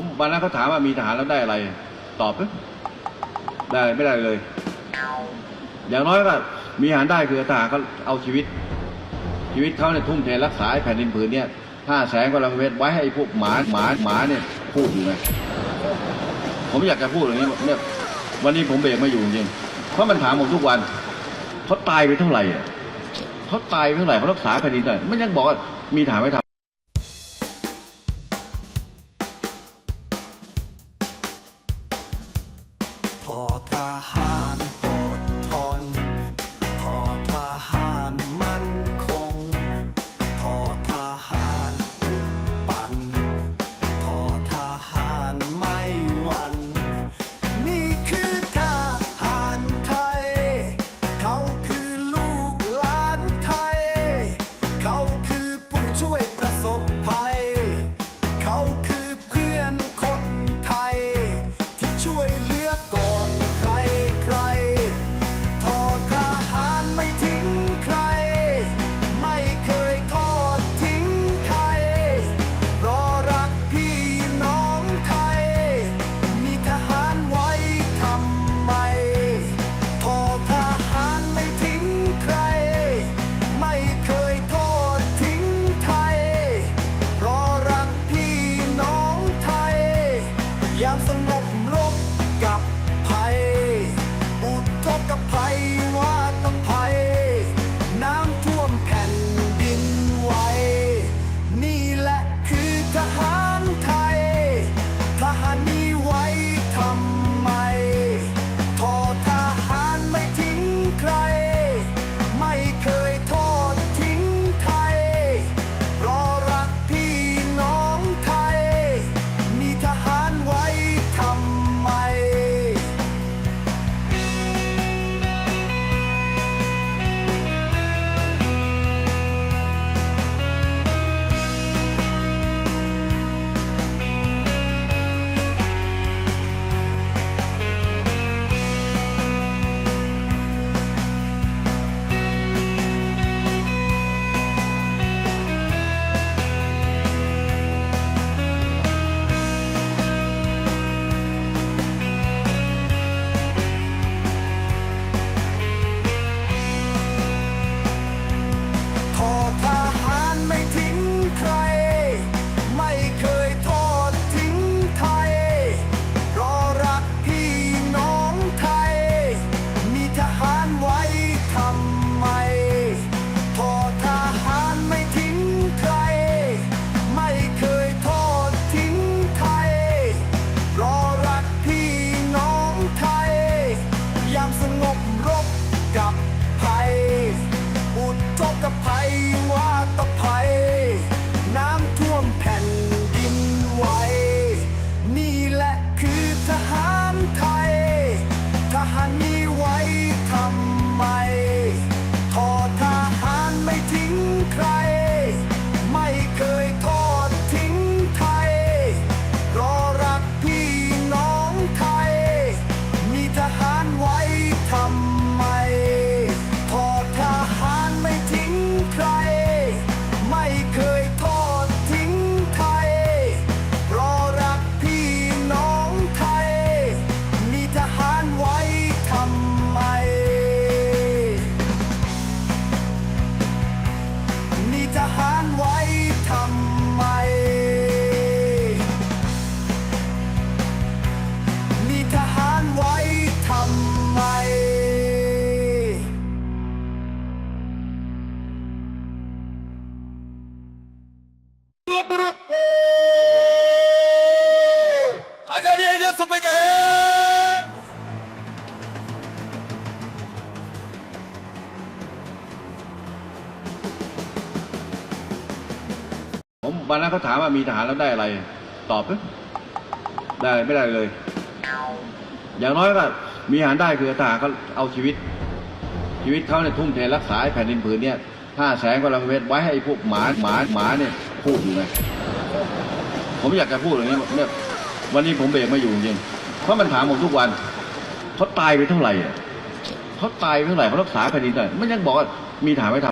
ผมวันนั้นเขาถามว่ามีทหารแล้วได้อะไร ตอบไหมได้ไม่ได้เลย อย่างน้อยก็มีทหารได้คือทหารเขาเอาชีวิต ชีวิตเขาเนี่ยทุ่มเทรักษาแผ่นดินผืนเนี่ยห้าแสนกว่าลังเวทไว้ให้พวกหมาหมาหมาเนี่ยพูดอยู่ไงผมอยากจะพูดอย่างนี้เนี่ยวันนี้ผมเบรกไม่อยู่จริงเพราะมันถามผมทุกวันเขาตายไปเท่าไหร่เขาตายไปเท่าไหร่เขารักษาแผ่นดินได้มันยังบอกว่ามีฐานไม่ทำ รบกับภัยอุทกภัย ผมวันนั้นเขาถามว่ามีทหารแล้วได้อะไร ตอบได้ไม่ได้เลย อย่างน้อยก็มีทหารได้คือทหารเขาเอาชีวิต ชีวิตเขาเนี่ยทุ่มเทรักษาแผ่นดินผืนเนี่ยห้าแสนกว่าลังเวทไว้ให้พวกหมาหมาหมาเนี่ยพูดอยู่ไงผมอยากจะพูดอย่างนี้เนี่ยวันนี้ผมเบรกไม่อยู่จริงเพราะมันถามผมทุกวันเขาตายไปเท่าไหร่เขาตายไปเท่าไหร่เขารักษาแผ่นดินได้มันยังบอกว่ามีฐานไม่ทำ